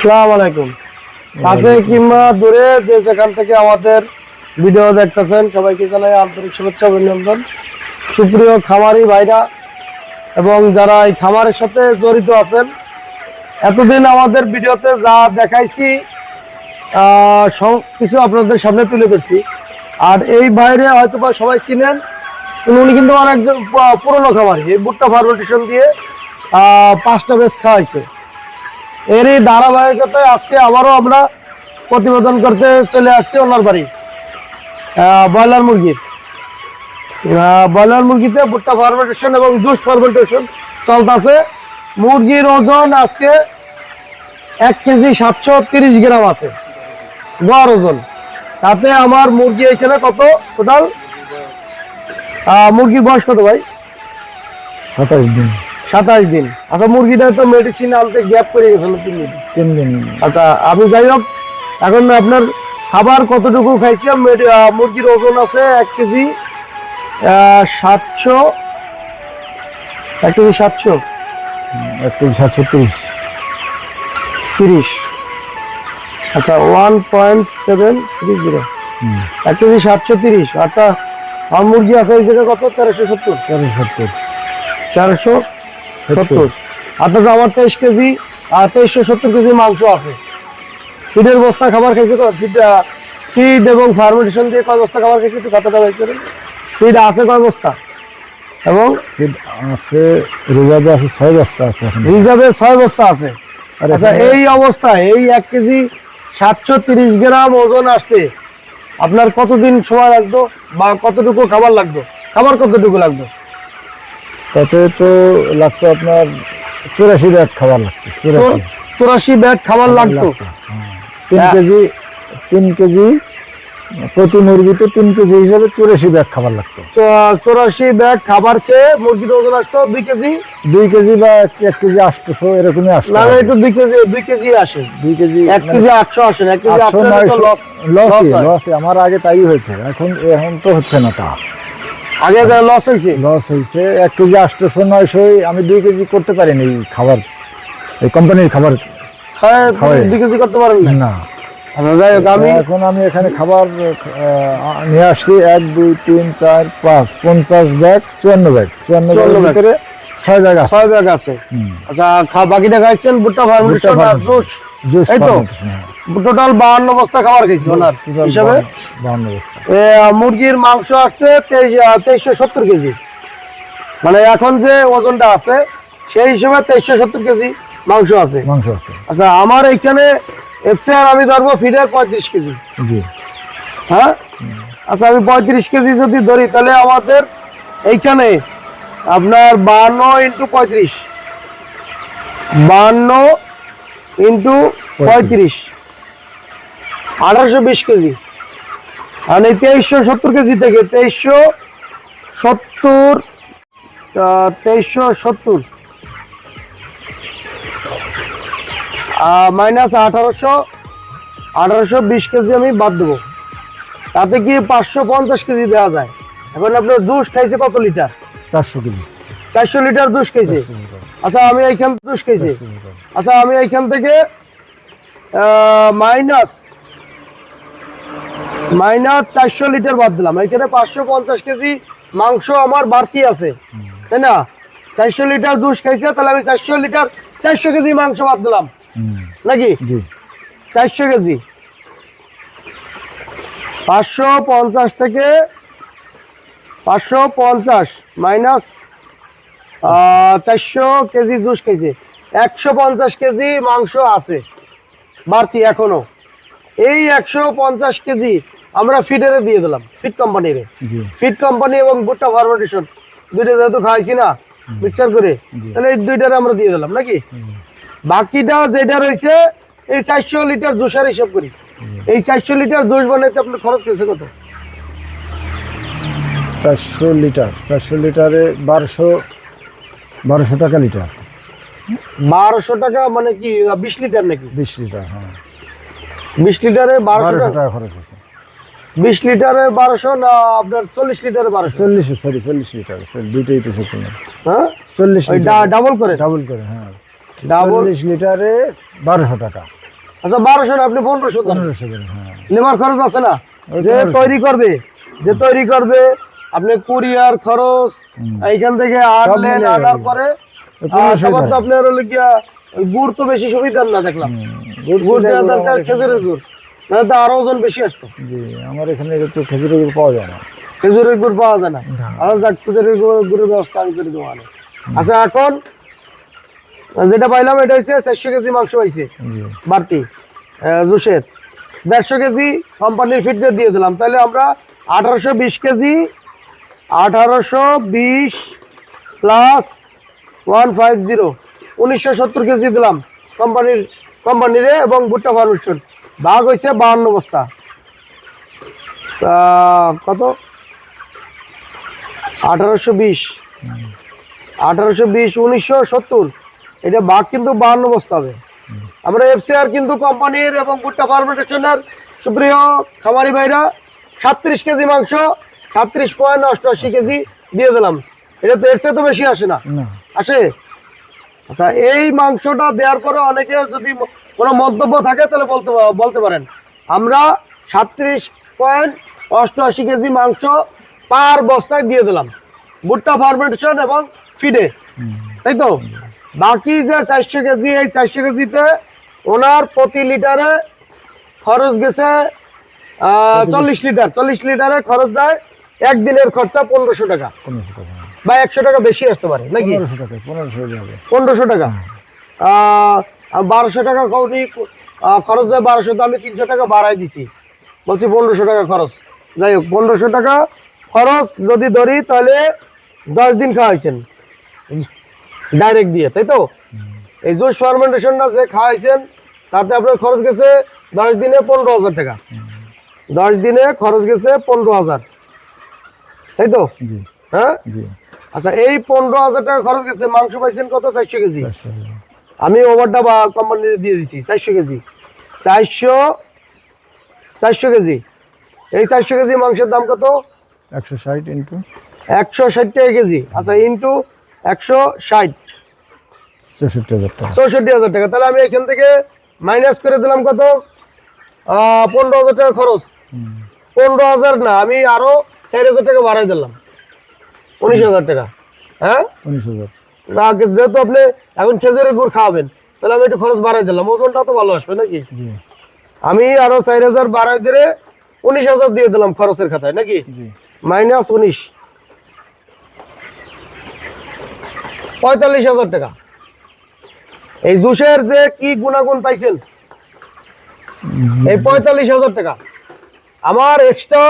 সালাম আলাইকুম। কাছে কিংবা দূরে যে যেখান থেকে আমাদের ভিডিও দেখতেছেন সবাইকে জানাই আন্তরিক শুভেচ্ছা অভিনন্দন। সুপ্রিয় খামারি ভাইরা এবং যারা এই খামারের সাথে জড়িত আছেন এতদিন আমাদের ভিডিওতে যা দেখাইছি সব কিছু আপনাদের সামনে তুলে ধরছি। আর এই বাইরে হয়তো বা সবাই চিনেন উনি কিন্তু অনেকজন পুরনো খামারি এই ভুট্টা ফার্মেন্টেশন দিয়ে পাঁচটা বেশ খাওয়াইছে। এরই ধারাবাহিকতায় আজকে আবারও আমরা প্রতিবেদন করতে চলে আসছি ওনার বাড়ি। ব্রয়লার মুরগির ব্রয়লার মুরগিতে ভুট্টা ফার্মেন্টেশন এবং জুস ফার্মেন্টেশন চলতেছে। মুরগির ওজন আজকে এক কেজি সাতশো তিরিশ গ্রাম আছে। গড় ওজন। তাতে আমার মুরগি এখানে কত টোটাল মুরগির বয়স কত ভাই? সাতাশ দিন। সাতাশ দিন। আচ্ছা মুরগিটা তো মেডিসিন আনতে গ্যাপ করে গেছিল তিন দিন। তিন দিন। আচ্ছা আমি যাই হোক এখন আপনার খাবার কতটুকু মেডি- মুরগির ওজন আছে এক কেজি সাতশো এক কেজি সাতশো। এক কেজি সাতশো তিরিশ। তিরিশ। আচ্ছা one point seven three zero এক কেজি সাতশো তিরিশ। অর্থাৎ আমার মুরগি আছে এই জায়গায় কত? তেরোশো সত্তর। তেরোশো সত্তর। চারশো সত্তর। অর্থাৎ আমার তেইশ কেজি আর তেইশশো সত্তর কেজি মাংস আছে। ফিডের বস্তা খাবার খাইছে তো ফিড ফিড এবং ফার্মেন্টেশন দিয়ে কয় বস্তা খাবার খাইছে? একটু কথাটা বাইক করেন। ফিড আছে কয় বস্তা? এবং ফিড আছে রিজার্ভে আছে ছয় বস্তা আছে রিজার্ভে ছয় বস্তা আছে। আচ্ছা এই অবস্থায় এই এক কেজি সাতশো তিরিশ গ্রাম ওজন আসতে আপনার কতদিন সময় লাগতো বা কতটুকু খাবার লাগতো? খাবার কতটুকু লাগতো? তাতে তো লাগতো আপনার চুরাশি ব্যাগ খাবার লাগতো চুরাশি। ব্যাগ খাবার লাগতো? হ্যাঁ। তিন হ্যাঁ। কেজি তিন কেজি প্রতি মুরগিতে তিন কেজি হিসাবে চুরাশি ব্যাগ খাবার লাগতো। চৌরাশি ব্যাগ খাবার খেয়ে মুরগির ওজন আসতো দুই কেজি? দুই কেজি বা এক কেজি আটশোশো এরকমই আসতো না একটু দুই কেজি দুই কেজি আসে। দুই কেজি এক কেজি আটশো আসে এক কেজি আটশো আটশো নয়শো loss লসই লসই আমার আগে তাই হয়েছে এখন এখন তো হচ্ছে না তা। আগে লস হয়েছে লস হয়েছে এক কেজি আটশোশো নয়শো আমি দুই কেজি করতে পারিনি এই খাবার। এই কোম্পানির খাবার। হ্যাঁ। দুই কেজি করতে পারেন না। আচ্ছা যাই হোক আমি এখন আমি এখানে খাবার নিয়ে আসছি। এক দুই তিন চার পাঁচ পঞ্চাশ ব্যাগ চুয়ান্ন ব্যাগ। চুয়ান্ন 54 ব্যাগের ভিতরে ছয় ব্যাগ আছে। ছয় ব্যাগ আছে। আচ্ছা বাকিটা খাইছেন? ভুট্টা ফার্মেশন এই তো? টোটাল বাহান্ন বস্তা খাবার খাইছি ওনার হিসাবে। মুরগির মাংস আসছে তেইশশো সত্তর কেজি। মানে এখন যে ওজনটা আছে সেই হিসেবে তেইশশো সত্তর কেজি মাংস আছে। মাংস আছে। আচ্ছা আমার এইখানে এফসিআর আমি ধরবো ফিডের পঁয়ত্রিশ কেজি। জি। হ্যাঁ? আচ্ছা আমি পঁয়ত্রিশ কেজি যদি ধরি তাহলে আমাদের এইখানে আপনার বাহান্ন ইন্টু পঁয়ত্রিশ। বাহান্ন ইন্টু পঁয়ত্রিশ। আঠারোশো বিশ কেজি। আর এই তেইশশো সত্তর কেজি থেকে তেইশশো সত্তর তেইশশো সত্তর। মাইনাস আঠারোশো আঠারোশো বিশ কেজি আমি বাদ দেবো। তাতে কি পাঁচশো পঞ্চাশ কেজি দেওয়া যায়? এখন আপনার জুস খাইছে কত লিটার? চারশো কেজি। চারশো লিটার জুস খাইছে আচ্ছা আমি এইখান জুস খাইছে আচ্ছা আমি এইখান থেকে মাইনাস মাইনাস চারশো লিটার বাদ দিলাম। এখানে পাঁচশো পঞ্চাশ কেজি মাংস আমার বাড়তি আছে। তাই না? চারশো লিটার জুস খাইছে তাহলে আমি চারশো লিটার চারশো কেজি মাংস বাদ দিলাম। নাকি? চারশো কেজি। পাঁচশো পঞ্চাশ থেকে পাঁচশো পঞ্চাশ মাইনাস চারশো কেজি জুস খাইছে একশো পঞ্চাশ কেজি মাংস আছে বাড়তি এখনও। এই একশো পঞ্চাশ কেজি আমরা ফিডারে দিয়ে দিলাম ফিড কোম্পানিরে ফিড কোম্পানি এবং ভুট্টা ফার্মেন্টেশন দুইটা যেহেতু খাইছি না মিক্সার করে তাহলে এই দুইটারে আমরা দিয়ে দিলাম নাকি? বাকিটা যেটা রয়েছে এই চারশো লিটার জুসের হিসাব করি। এই চারশো লিটার জুস বানাইতে আপনার খরচ কেছে কত? চারশো লিটার চারশো লিটারে বারোশো বারোশো টাকা লিটার। বারোশো টাকা মানে কি বিশ লিটার নাকি? বিশ লিটার হ্যাঁ। বিশ লিটারে বারোশো টাকা খরচ আছে। বিশ লিটারে বারোশো না আপনার চল্লিশ লিটারে বারোশো? চল্লিশ সরি চল্লিশ লিটার দুইটাই তো সত্যি না। হ্যাঁ? চল্লিশ লিটার। ডাবল করে? ডাবল করে হ্যাঁ। ডাবল লিটারে বারোশো টাকা। আচ্ছা বারোশো না আপনি পনেরোশো পনেরোশো করে হ্যাঁ। লেবার খরচ আছে না? যে তৈরি করবে যে তৈরি করবে আপনি কুরিয়ার খরচ এইখান থেকে আনলেন আনার। পরে। আপনার হলো গিয়া ওই গুড় তো বেশি সুবিধার না দেখলাম। গুড় গুড় দেওয়া দরকার খেজুরের গুড় তো আরও ওজন বেশি আসতো। এখানে- জি আমার এখানে তো খেজুরের গুড় পাওয়া যায় না। খেজুরের গুড় পাওয়া যায় না। আর যাক খেজুরের গুড়ের ব্যবস্থা আমি করে দেবো আচ্ছা এখন যেটা পাইলাম এটা হচ্ছে চারশো কেজি মাংস পাইছে। বাড়তি জুসের। দেড়শো কেজি কোম্পানির ফিডব্যাক দিয়ে দিলাম। তাহলে আমরা আঠারোশো বিশ কেজি আঠারোশো বিশ প্লাস ওয়ান ফাইভ জিরো উনিশশো সত্তর কেজি দিলাম কোম্পানির কোম্পানিরে এবং ভুট্টা ফার্মেশন ভাগ হয়েছে বাহান্ন বস্তা। তা কত? আঠারোশো বিশ। আঠারোশো বিশ, উনিশশো সত্তর। এটা ভাগ কিন্তু বাহান্ন বস্তা হবে। আমরা এফসিআর কিন্তু কোম্পানির এবং ভুট্টা ফার্মেন্টেশনের সুপ্রিয় খামারি ভাইরা সাত্রিশ কেজি মাংস সাত্রিশ পয়েন্ট অষ্টআশি কেজি দিয়ে দিলাম। এটা তো এর চেয়ে তো বেশি আসে না। আসে? আচ্ছা এই মাংসটা দেওয়ার পরে অনেকে যদি কোনো মন্তব্য থাকে তাহলে বলতে বলতে পারেন। আমরা সাত্রিশ পয়েন্ট অষ্টআশি কেজি মাংস পার বস্তায় দিয়ে দিলাম। ভুট্টা ফার্মেন্টেশন এবং ফিডে তাই তো? বাকি যে চারশো কেজি এই চারশো কেজিতে ওনার প্রতি লিটারে খরচ গেছে চল্লিশ লিটার। চল্লিশ লিটারে খরচ যায় একদিনের খরচা পনেরোশো টাকা। পনেরোশো টাকা বা একশো টাকা বেশি আসতে পারে নাকি? পনেরোশো টাকা পনেরোশো যাবে। পনেরোশো টাকা। বারোশো টাকা কৌটি খরচ যায় বারোশো তো আমি তিনশো টাকা বাড়াই দিছি। বলছি পনেরোশো টাকা খরচ। যাই হোক পনেরোশো টাকা খরচ যদি ধরি তাহলে দশ দিন খাওয়াইছেন। ডাইরেক্ট দিয়ে তাই তো? এই জুস ফার্মেন্টেশনটা যে খাওয়াইছেন তাতে আপনার খরচ গেছে দশ দিনে পনেরো হাজার টাকা। দশ দিনে খরচ গেছে পনেরো হাজার। তাই তো? জি। হ্যাঁ? জি। আচ্ছা এই পনেরো হাজার টাকা খরচ গেছে মাংস পাইছেন কত? চারশো কেজি। আমি ওভারটা বা কোম্পানিতে দিয়ে দিছি চারশো কেজি। চারশো চারশো কেজি। এই চারশো কেজি মাংসের দাম কত? একশো ষাট ইন্টু একশো ষাট টাকা কেজি। আচ্ছা ইন্টু একশো ষাট। চৌষট্টি হাজার টাকা। চৌষট্টি হাজার টাকা। তাহলে আমি এখান থেকে মাইনাস করে দিলাম কত? পনেরো হাজার টাকা খরচ। পনেরো হাজার না আমি আরও চার হাজার টাকা বাড়াই দিলাম। উনিশ হাজার টাকা। হ্যাঁ? উনিশ হাজার। না যেহেতু আপনি এখন খেজুরের গুড় খাওয়াবেন তাহলে আমি একটু খরচ বাড়াই দিলাম। ওজনটা তো ভালো আসবে নাকি? আমি আরও চার হাজার বাড়াই দিয়ে উনিশ হাজার দিয়ে দিলাম খরচের খাতায় নাকি? মাইনাস উনিশ। পঁয়তাল্লিশ হাজার টাকা। এই জুসের যে কি গুণাগুণ পাইছেন? এই পঁয়তাল্লিশ হাজার টাকা। আমার এক্সট্রা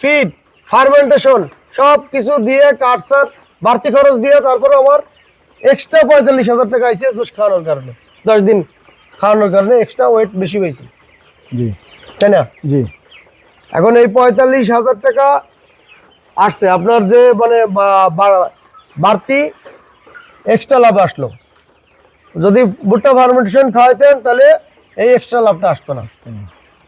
ফিড ফার্মেন্টেশন সব কিছু দিয়ে কাটসার বাড়তি খরচ দিয়ে তারপরে আমার এক্সট্রা পঁয়তাল্লিশ হাজার টাকা আইছে জুস খাওয়ানোর কারণে। দশ দিন খাওয়ানোর কারণে এক্সট্রা ওয়েট বেশি পাইছি। জি। তাই না? জি। এখন এই পঁয়তাল্লিশ হাজার টাকা আসছে। আপনার যে মানে বাড়তি এক্সট্রা লাভ আসলো। যদি ভুট্টা ফার্মেন্টেশন খাওয়াইতেন তাহলে এই এক্সট্রা লাভটা আসতো না।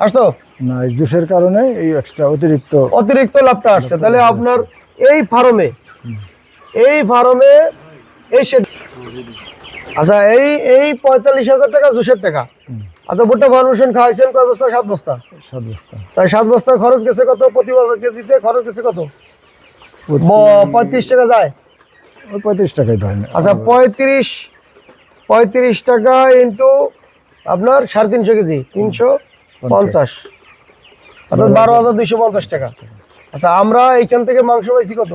আসতো? না এই জুসের কারণে এই এক্সট্রা অতিরিক্ত অতিরিক্ত লাভটা আসছে। তাহলে আপনার এই ফার্মে এই ফার্মে এই শেড আচ্ছা এই এই পঁয়তাল্লিশ হাজার টাকা জুসের টাকা। আচ্ছা ভুট্টা ফার্মেশন খাওয়াইছেন কয় বস্তা? সাত বস্তা। সাত বস্তা। তাই সাত বস্তা খরচ গেছে কত? প্রতি বছর কেজিতে খরচ গেছে কত? পঁয়ত্রিশ টাকা যায়। ওই পঁয়ত্রিশ টাকাই ধরেন। আচ্ছা পঁয়ত্রিশ পঁয়ত্রিশ টাকা ইন্টু আপনার সাড়ে তিনশো কেজি তিনশো পঞ্চাশ। অর্থাৎ বারো হাজার দুইশো পঞ্চাশ টাকা। আচ্ছা আমরা এইখান থেকে মাংস পাইছি কত?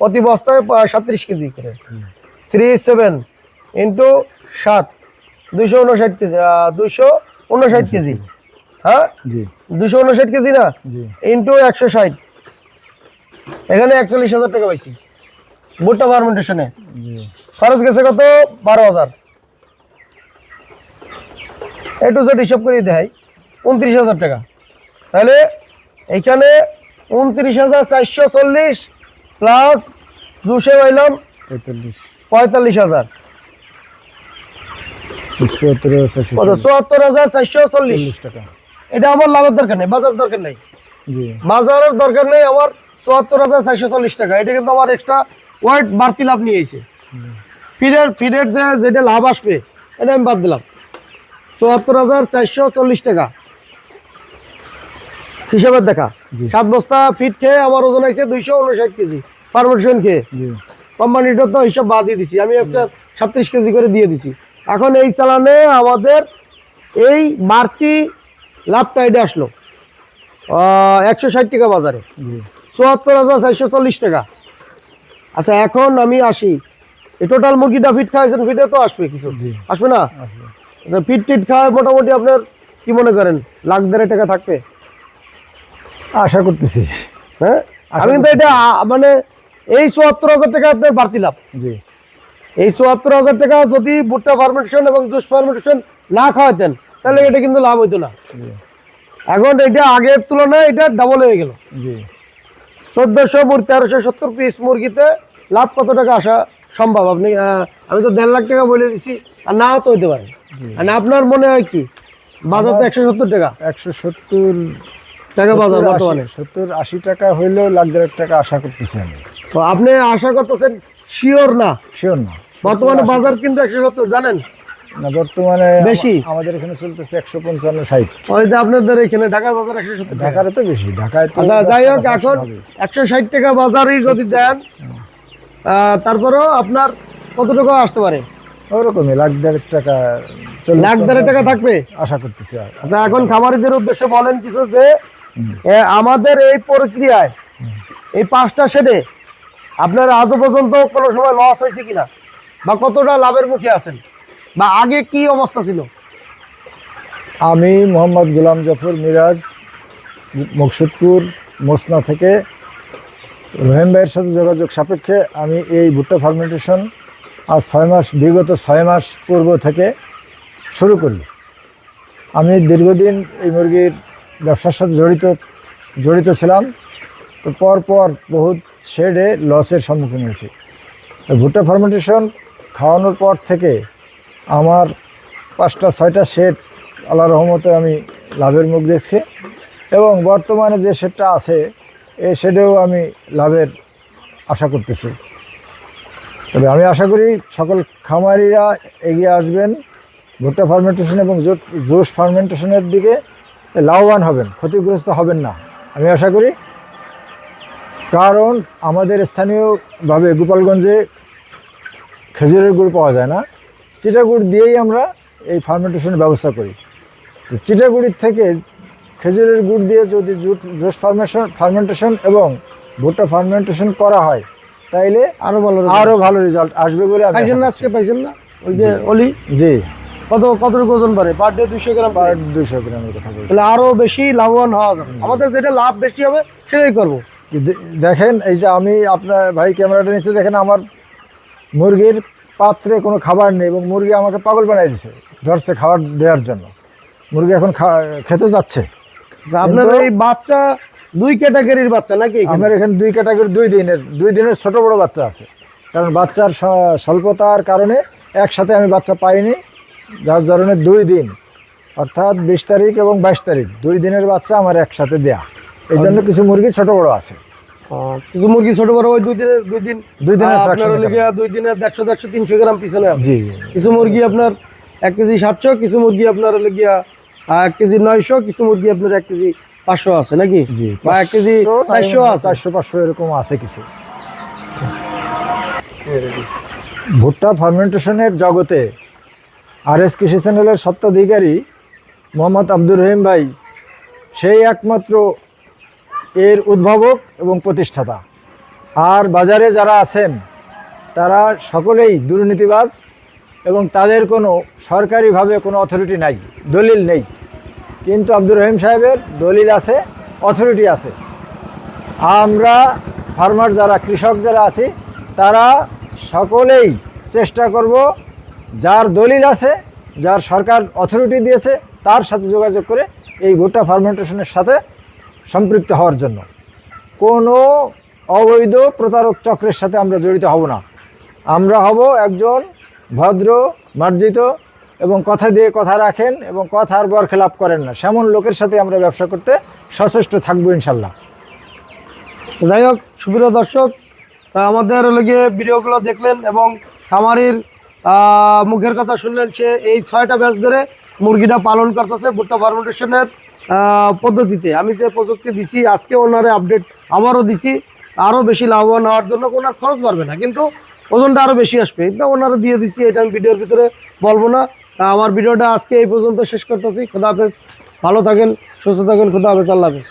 প্রতি বস্তায় সাতত্রিশ কেজি করে। থ্রি সেভেন ইন্টু সাত। দুইশো উনষাট কেজি দুইশো উনষাট কেজি। হ্যাঁ? দুশো উনষাট কেজি না? ইন্টু একশো ষাট। এখানে একচল্লিশ হাজার টাকা পাইছি। ভুট্টা ফার্মেন্টেশনে খরচ গেছে কত? বারো হাজার। একটু জেড হিসাব করে দেয় উনত্রিশ হাজার টাকা। তাহলে এইখানে উনত্রিশ হাজার চারশো চল্লিশ প্লাস দুশো পাইলাম পঁয়তাল্লিশ। পঁয়তাল্লিশ হাজার। চুয়াত্তর হাজার চারশো চল্লিশ। টাকা। এটা আমার লাভের দরকার নেই বাজার দরকার নেই। বাজারের দরকার নেই আমার চুয়াত্তর হাজার চারশো চল্লিশ টাকা। এটা কিন্তু আমার এক্সট্রা ওয়েট বাড়তি লাভ নিয়েছে ফিডের ফিডের যে যেটা লাভ আসবে এটা আমি বাদ দিলাম। চুয়াত্তর হাজার চারশো চল্লিশ টাকা। হিসাবের দেখা। সাত বস্তা ফিট খেয়ে আমার ওজন আছে দুইশো উনষাট কেজি ফার্মেশন খেয়ে। কোম্পানিটা তো হিসাব বাদ দিয়ে দিছি। আমি একটা সাতত্রিশ কেজি করে দিয়ে দিছি। এখন এই চালানে আমাদের এই বাড়তি লাভটা এটা আসলো। একশো ষাট টাকা বাজারে। চুয়াত্তর হাজার চারশো চল্লিশ টাকা। আচ্ছা এখন আমি আসি। এই টোটাল মুরগিটা ফিট খাওয়াইছেন ফিটে তো আসবে কিছু। আসবে না। আচ্ছা ফিট টিট খাওয়ায় মোটামুটি আপনার কি মনে করেন? লাখ দেড় টাকা থাকবে? আশা করতেছি। হ্যাঁ? আমি কিন্তু এটা মানে এই চুয়াত্তর হাজার টাকা আপনার বাড়তি লাভ। জি। এই চুয়াত্তর হাজার টাকা যদি ভুট্টা ফার্মেন্টেশন এবং জুস ফার্মেন্টেশন না খাওয়াতেন তাহলে এটা কিন্তু লাভ হইতো না। এখন এটা আগের তুলনায় এটা ডাবল হয়ে গেল। জি। চোদ্দশো তেরোশো সত্তর পিস মুরগিতে লাভ কত টাকা আসা সম্ভব? আপনি আমি তো দেড় লাখ টাকা বলে দিছি আর নাও তো হইতে পারে। মানে আপনার মনে হয় কি? বাজার তো একশো সত্তর টাকা। একশো সত্তর টাকা বাজার বর্তমানে? সত্তর আশি টাকা হইলেও লাখ দেড় টাকা আশা করতেছি আমি। তো আপনি আশা করতেছেন শিওর না? শিওর না। বর্তমানে বাজার কিন্তু একশো সত্তর জানেন? না বর্তমানে বেশি? আমাদের এখানে চলতেছে একশো পঞ্চান্ন ষাট। ওই যে আপনাদের এখানে ঢাকার বাজার একশো সত্তর ঢাকারে তো বেশি ঢাকায় আচ্ছা যাই হোক এখন একশো ষাট টাকা বাজারেই যদি দেন তারপরেও আপনার কত টাকা আসতে পারে? ওরকমই লাখ দেড় টাকা লাখ দেড় টাকা থাকবে? আশা করতেছি আচ্ছা এখন খামারিদের উদ্দেশ্যে বলেন কিছু যে আমাদের এই প্রক্রিয়ায়, এই পাঁচটা শেডে আপনার আজও পর্যন্ত কোনো সময় লস হয়েছে কিনা বা কতটা লাভের মুখে আছেন বা আগে কি অবস্থা ছিল? আমি মোহাম্মদ গুলাম জাফর মিরাজ, মকসুদপুর, মোসনা থেকে। রহিম ভাইয়ের সাথে যোগাযোগ সাপেক্ষে আমি এই ভুট্টা ফার্মেন্টেশন আজ ছয় মাস, বিগত ছয় মাস পূর্ব থেকে শুরু করি। আমি দীর্ঘদিন এই মুরগির ব্যবসার সাথে জড়িত জড়িত ছিলাম। তো পরপর পর বহুত শেডে লসের সম্মুখীন হয়েছি। ভুট্টা ফার্মেন্টেশন খাওয়ানোর পর থেকে আমার পাঁচটা, ছয়টা শেড আল্লাহ রহমতে আমি লাভের মুখ দেখছি এবং বর্তমানে যে শেডটা আছে, এই শেডেও আমি লাভের আশা করতেছি। তবে আমি আশা করি সকল খামারিরা এগিয়ে আসবেন ভুট্টা ফার্মেন্টেশন এবং জো- জোশ ফার্মেন্টেশনের দিকে। লাভবান হবেন ক্ষতিগ্রস্ত হবেন না। আমি আশা করি কারণ আমাদের স্থানীয়ভাবে গোপালগঞ্জে খেজুরের গুড় পাওয়া যায় না। চিটাগুড় দিয়েই আমরা এই ফার্মেন্টেশনের ব্যবস্থা করি। তো চিটাগুড়ির থেকে খেজুরের গুড় দিয়ে যদি জুট জোস ফার্মেশন ফার্মেন্টেশন এবং ভুট্টা ফার্মেন্টেশন করা হয় তাইলে আরও ভালো আরও ভালো রেজাল্ট আসবে বলে পাইছেন না আজকে পাইছেন না? ওই যে অলি। জি। কত কত ওজন পারে পার ডে দুইশো গ্রাম পার দুশো গ্রামের কথা বলছি। তাহলে আরও বেশি লাভবান হওয়া যাবে। আমাদের যেটা লাভ বেশি হবে সেটাই করব। দেখেন এই যে আমি আপনার ভাই ক্যামেরাটা নিচে দেখেন আমার মুরগির পাত্রে কোনো খাবার নেই এবং মুরগি আমাকে পাগল বানাই দিছে ধরছে খাবার দেওয়ার জন্য। মুরগি এখন খেতে যাচ্ছে। আচ্ছা, আপনার এই বাচ্চা দুই ক্যাটাগরির বাচ্চা নাকি আমার এখানে দুই ক্যাটাগরি দুই দিনের দুই দিনের ছোট বড় বাচ্চা আছে। কারণ বাচ্চার স্বল্পতার কারণে একসাথে আমি বাচ্চা পাইনি। যার কারণে দুই দিন অর্থাৎ বিশ তারিখ এবং বাইশ তারিখ দুই দিনের বাচ্চা আমার একসাথে দেয়া। এই জন্য কিছু মুরগি ছোট বড় আছে। কিছু মুরগি ছোট বড় ওই দুই দিনের দুই দিন। দুই দিনের আপনার দুই দিনের দেড়শো দেড়শো তিনশো গ্রাম পিছনে আছে। জি কিছু মুরগি আপনার এক কেজি সাতশো কিছু মুরগি আপনার হলো গিয়া এক কেজি নয়শো কিছু মুরগি আপনার এক কেজি পাঁচশো আছে নাকি? জি বা এক কেজি চারশো আছে। চারশো পাঁচশো এরকম আছে কিছু। ভুট্টা ফার্মেন্টেশনের জগতে আর এস কৃষি চ্যানেলের সত্ত্বাধিকারী মোহাম্মদ আব্দুর রহিম ভাই, সেই একমাত্র এর উদ্ভাবক এবং প্রতিষ্ঠাতা। আর বাজারে যারা আছেন, তারা সকলেই দুর্নীতিবাজ এবং তাদের কোনো সরকারিভাবে কোনো অথরিটি নাই, দলিল নেই। কিন্তু আব্দুর রহিম সাহেবের দলিল আছে অথরিটি আছে। আমরা ফার্মার যারা, কৃষক যারা আছি, তারা সকলেই চেষ্টা করব যার দলিল আছে, যার সরকার অথরিটি দিয়েছে, তার সাথে যোগাযোগ করে এই ভুট্টা ফার্মেন্টেশনের সাথে সম্পৃক্ত হওয়ার জন্য। কোনো অবৈধ প্রতারক চক্রের সাথে আমরা জড়িত হব না। আমরা হব একজন ভদ্র, মার্জিত এবং কথা দিয়ে কথা রাখেন এবং কথার বরখেলাপ করেন না। সেমন লোকের সাথে আমরা ব্যবসা করতে সচেষ্ট থাকব ইনশাল্লাহ যাই হোক, সুপ্রিয় দর্শক আমাদের গিয়ে ভিডিওগুলো দেখলেন এবং খামারির মুখের কথা শুনলেন সে এই ছয়টা ব্যাচ ধরে মুরগিটা পালন করতেছে ভুট্টা ফার্মেন্টেশনের পদ্ধতিতে। আমি যে প্রযুক্তি দিছি, আজকে ওনারে আপডেট আবারও দিছি, আরও বেশি লাভবান হওয়ার জন্য ওনার খরচ বাড়বে না, কিন্তু ওজনটা আরও বেশি আসবে। কিন্তু ওনারা দিয়ে দিছি, এটা আমি ভিডিওর ভিতরে বলব না। আমার ভিডিওটা আজকে এই পর্যন্ত শেষ করতেছি। খোদা হাফেজ। ভালো থাকেন, সুস্থ থাকেন, খোদা হাফেজ, আল্লাহ হাফেজ।